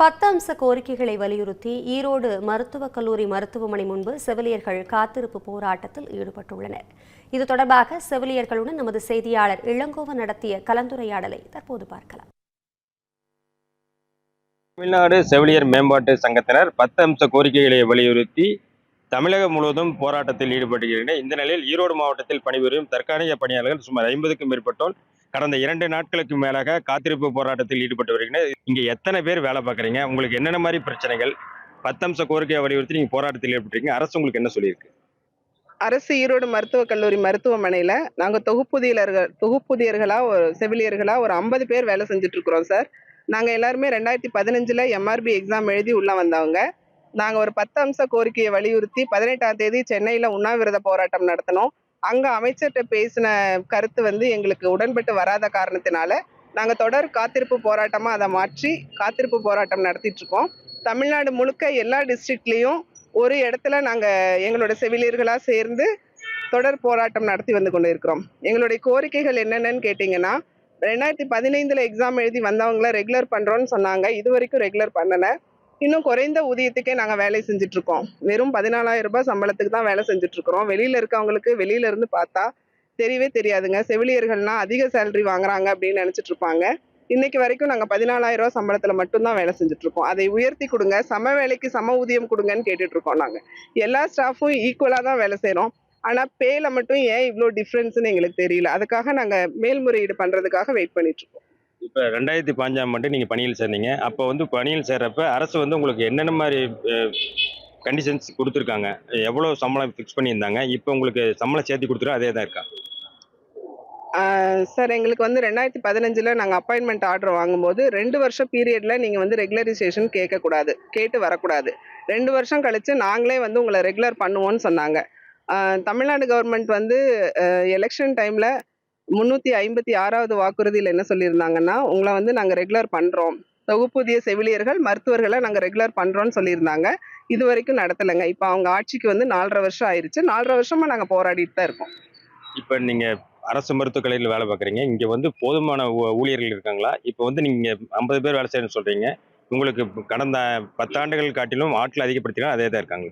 பத்து அம்ச கோரிக்கைகளை வலியுறுத்தி ஈரோடு மருத்துவக் கல்லூரி மருத்துவமனை முன்பு செவிலியர்கள் காத்திருப்பு போராட்டத்தில் ஈடுபட்டுள்ளனர். இது தொடர்பாக செவிலியர்களுடன் நமது செய்தியாளர் இளங்கோவன் நடத்திய கலந்துரையாடலை தற்போது பார்க்கலாம். தமிழ்நாடு செவிலியர் மேம்பாட்டு சங்கத்தினர் பத்து அம்ச கோரிக்கைகளை வலியுறுத்தி தமிழகம் முழுவதும் போராட்டத்தில் ஈடுபட்டுகின்றனர் இந்த நிலையில் ஈரோடு மாவட்டத்தில் பணிபுரியும் தற்காலிக பணியாளர்கள் சுமார் ஐம்பதுக்கும் மேற்பட்டோர் கடந்த இரண்டு நாட்களுக்கு மேலாக காத்திருப்பு போராட்டத்தில் ஈடுபட்டு வருகின்றனர் இங்கே எத்தனை பேர் வேலை பார்க்குறீங்க? உங்களுக்கு என்னென்ன மாதிரி பிரச்சனைகள்? பத்தம்ச கோரிக்கையை வலியுறுத்தி நீங்கள் போராட்டத்தில் ஈடுபட்டுருக்கீங்க. அரசு உங்களுக்கு என்ன சொல்லியிருக்கு? அரசு ஈரோடு மருத்துவக் கல்லூரி மருத்துவமனையில் நாங்கள் தொகுப்புதியலர்கள் தொகுப்புதியர்களாக ஒரு செவிலியர்களாக ஒரு ஐம்பது பேர் வேலை செஞ்சுட்டு சார். நாங்கள் எல்லாருமே ரெண்டாயிரத்தி பதினஞ்சில் எம்ஆர்பி எக்ஸாம் எழுதி உள்ளே வந்தவங்க. நாங்கள் ஒரு பத்து அம்ச கோரிக்கையை வலியுறுத்தி பதினெட்டாம் தேதி சென்னையில் உண்ணாவிரத போராட்டம் நடத்தினோம். அங்கே அமைச்சர்கிட்ட பேசின கருத்து வந்து எங்களுக்கு உடன்பட்டு வராத காரணத்தினால நாங்கள் தொடர் காத்திருப்பு போராட்டமாக அதை மாற்றி காத்திருப்பு போராட்டம் நடத்திட்டு இருக்கோம். தமிழ்நாடு முழுக்க எல்லா டிஸ்ட்ரிக்ட்லேயும் ஒரு இடத்துல நாங்கள் எங்களோட செவிலியர்களாக சேர்ந்து தொடர் போராட்டம் நடத்தி வந்து கொண்டு இருக்கிறோம் எங்களுடைய கோரிக்கைகள் என்னென்னு கேட்டிங்கன்னா ரெண்டாயிரத்தி பதினைந்தில் எக்ஸாம் எழுதி வந்தவங்கள ரெகுலர் பண்ணுறோன்னு சொன்னாங்க. இது வரைக்கும் ரெகுலர் பண்ணலை. இன்னும் குறைந்த ஊதியத்துக்கே நாங்கள் வேலை செஞ்சுட்டு இருக்கோம் வெறும் பதினாலாயிரம் ரூபாய் சம்பளத்துக்கு தான் வேலை செஞ்சுட்டு இருக்கிறோம் வெளியில் இருக்கவங்களுக்கு வெளியில இருந்து பார்த்தா தெரியவே தெரியாதுங்க. செவிலியர்கள்னா அதிக சேலரி வாங்குறாங்க அப்படின்னு நினச்சிட்டு இருப்பாங்க இன்னைக்கு வரைக்கும் நாங்கள் பதினாலாயிரம் ரூபா சம்பளத்தில் மட்டும்தான் வேலை செஞ்சுட்டு இருக்கோம் அதை உயர்த்தி கொடுங்க. சம வேலைக்கு சம ஊதியம் கொடுங்கன்னு கேட்டுட்டு இருக்கோம் நாங்கள் எல்லா ஸ்டாஃபும் ஈக்குவலாக தான் வேலை செய்கிறோம் ஆனால் பேல மட்டும் ஏன் இவ்வளோ டிஃப்ரென்ஸ்னு எங்களுக்கு தெரியல. அதுக்காக நாங்கள் மேல்முறையீடு பண்ணுறதுக்காக வெயிட் பண்ணிட்டு இருக்கோம் இப்போ ரெண்டாயிரத்தி பாஞ்சாம் ஆண்டு நீங்கள் பணியில் சேர்ந்தீங்க. அப்போ வந்து பணியில் சேர்றப்ப அரசு வந்து உங்களுக்கு என்னென்ன மாதிரி கண்டிஷன்ஸ் கொடுத்துருக்காங்க? எவ்வளோ சம்பளம் ஃபிக்ஸ் பண்ணியிருந்தாங்க? இப்போ உங்களுக்கு சம்பளம் சேர்த்து கொடுத்துரும் அதே தான் இருக்கா? சார் எங்களுக்கு வந்து ரெண்டாயிரத்தி பதினஞ்சில் நாங்கள் அப்பாயின்மெண்ட் ஆர்டர் வாங்கும்போது ரெண்டு வருஷம் பீரியடில் நீங்கள் வந்து ரெகுலரைசேஷன் கேட்கக்கூடாது கேட்டு வரக்கூடாது. ரெண்டு வருஷம் கழித்து நாங்களே வந்து உங்களை ரெகுலர் பண்ணுவோம்னு சொன்னாங்க. தமிழ்நாடு கவர்மெண்ட் வந்து எலெக்ஷன் டைமில் முந்நூற்றி ஐம்பத்தி ஆறாவது வாக்குறுதியில் என்ன சொல்லியிருந்தாங்கன்னா உங்களை வந்து நாங்கள் ரெகுலர் பண்ணுறோம் தொகுப்பூதிய செவிலியர்கள் மருத்துவர்களை நாங்கள் ரெகுலர் பண்ணுறோன்னு சொல்லியிருந்தாங்க. இது வரைக்கும் நடத்தலைங்க. இப்போ அவங்க ஆட்சிக்கு வந்து நாலரை வருஷம் ஆயிடுச்சு நாலரை வருஷமாக நாங்கள் போராடிட்டு தான் இருக்கோம். இப்போ நீங்கள் அரசு மருத்துவக்கலையில் வேலை பார்க்குறீங்க. இங்கே வந்து போதுமான ஊ- ஊழியர்கள் இருக்காங்களா? இப்போ வந்து நீங்கள் ஐம்பது பேர் வேலை செய்யணும்னு சொல்கிறீங்க உங்களுக்கு கடந்த பத்தாண்டுகள் காட்டிலும் ஆட்கள் அதிகப்படுத்தினா அதே தான் இருக்காங்க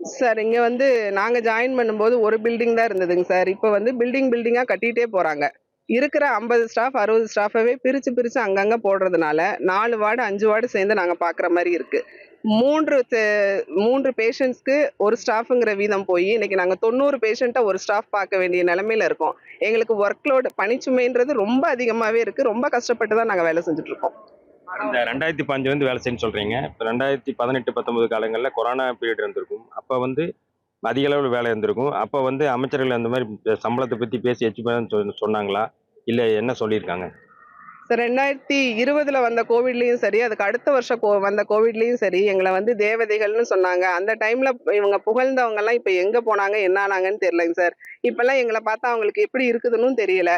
சார் இங்கே வந்து நாங்கள் ஜாயின் பண்ணும்போது ஒரு பில்டிங் தான் இருந்ததுங்க சார். இப்போ வந்து பில்டிங் பில்டிங்காக கட்டிகிட்டே போகிறாங்க இருக்கிற ஐம்பது ஸ்டாஃப் அறுபது ஸ்டாஃபவே பிரித்து பிரித்து அங்கங்கே போடுறதுனால நாலு வார்டு அஞ்சு வார்டு சேர்ந்து நாங்கள் பார்க்குற மாதிரி இருக்குது மூன்று மூன்று பேஷண்ட்ஸ்க்கு ஒரு ஸ்டாஃபுங்கிற வீதம் போய் இன்னைக்கு நாங்கள் தொண்ணூறு பேஷண்ட்டை ஒரு ஸ்டாஃப் பார்க்க வேண்டிய நிலமையில இருக்கோம். எங்களுக்கு ஒர்க் லோடு பணிச்சுமைன்றது ரொம்ப அதிகமாகவே இருக்குது ரொம்ப கஷ்டப்பட்டு தான் நாங்கள் வேலை செஞ்சுட்ருக்கோம் இந்த ரெண்டாயிரத்தி பாஞ்சு வந்து வேலை செய்யணும்னு சொல்கிறீங்க இப்போ ரெண்டாயிரத்தி பதினெட்டு பத்தொம்பது காலங்களில் கொரோனா பீரியட் இருந்திருக்கும். அப்போ வந்து அதிக அளவில் வேலை இருந்திருக்கும். அப்போ வந்து அமைச்சர்கள் அந்த மாதிரி சம்பளத்தை பற்றி பேசி எச்சு சொன்னாங்களா? இல்லை என்ன சொல்லியிருக்காங்க? சார் ரெண்டாயிரத்தி இருபதுல வந்த கோவிட்லேயும் சரி அதுக்கு அடுத்த வருஷம் கோ வந்த கோவிட்லேயும் சரி எங்களை வந்து தேவதைகள்னு சொன்னாங்க. அந்த டைம்ல இவங்க புகழ்ந்தவங்கெல்லாம் இப்போ எங்க போனாங்க என்ன ஆனாங்கன்னு தெரியலங்க சார். இப்பெல்லாம் எங்களை பார்த்தா அவங்களுக்கு எப்படி இருக்குதுன்னு தெரியல.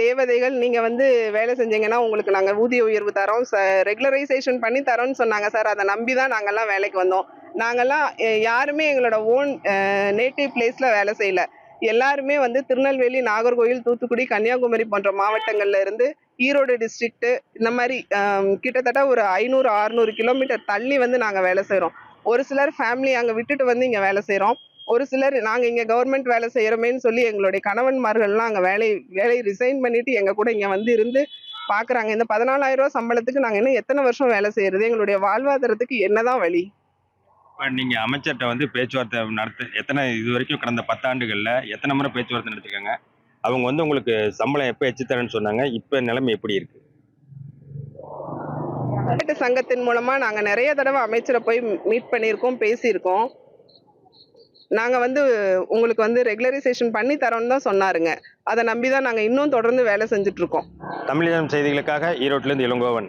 தேவதைகள் நீங்கள் வந்து வேலை செஞ்சீங்கன்னா உங்களுக்கு நாங்கள் ஊதிய உயர்வு தரோம். ரெகுலரைசேஷன் பண்ணி தரோம்னு சொன்னாங்க சார். அதை நம்பி தான் நாங்கள்லாம் வேலைக்கு வந்தோம். நாங்கள்லாம் யாருமே எங்களோட ஓன் நேட்டிவ் பிளேஸில் வேலை செய்யல. எல்லாருமே வந்து திருநெல்வேலி நாகர்கோவில் தூத்துக்குடி கன்னியாகுமரி போன்ற மாவட்டங்கள்ல இருந்து ஈரோடு டிஸ்ட்ரிக்ட்டு இந்த மாதிரி கிட்டத்தட்ட ஒரு ஐநூறு அறுநூறு கிலோமீட்டர் தள்ளி வந்து நாங்கள் வேலை செய்கிறோம் ஒரு சிலர் ஃபேமிலி அங்கே விட்டுட்டு வந்து இங்கே வேலை செய்கிறோம் ஒரு சிலர் நாங்கள் இங்கே கவர்மெண்ட் வேலை செய்கிறோமேன்னு சொல்லி எங்களுடைய கணவன்மார்கள்லாம் அங்கே வேலை வேலையை ரிசைன் பண்ணிட்டு எங்கள் கூட இங்கே வந்து இருந்து பார்க்குறாங்க இந்த பதினாலாயிரம் ரூபா சம்பளத்துக்கு நாங்கள் இன்னும் எத்தனை வருஷம் வேலை செய்கிறது எங்களுடைய வாழ்வாதாரத்துக்கு என்னதான் வழி? நீங்கள் அமைச்சர்கிட்ட வந்து பேச்சுவார்த்தை நடத்த எத்தனை இது வரைக்கும் கடந்த பத்தாண்டுகளில் எத்தனை முறை பேச்சுவார்த்தை நடத்திருக்காங்க? அவங்க வந்து உங்களுக்கு சம்பளம் எப்போ எச்சு தரேன்னு சொன்னாங்க. இப்போ நிலைமை எப்படி இருக்கு? சங்கத்தின் மூலமா நாங்க நிறைய தடவை அமைச்சரை போய் மீட் பண்ணியிருக்கோம் பேசியிருக்கோம். நாங்கள் வந்து உங்களுக்கு வந்து ரெகுலரைசேஷன் பண்ணி தரோம்னு தான் சொன்னாருங்க. அதை நம்பி தான் நாங்கள் இன்னும் தொடர்ந்து வேலை செஞ்சுட்ருக்கோம் தமிழகம் செய்திகளுக்காக ஈரோட்டிலேருந்து இளங்கோவன்.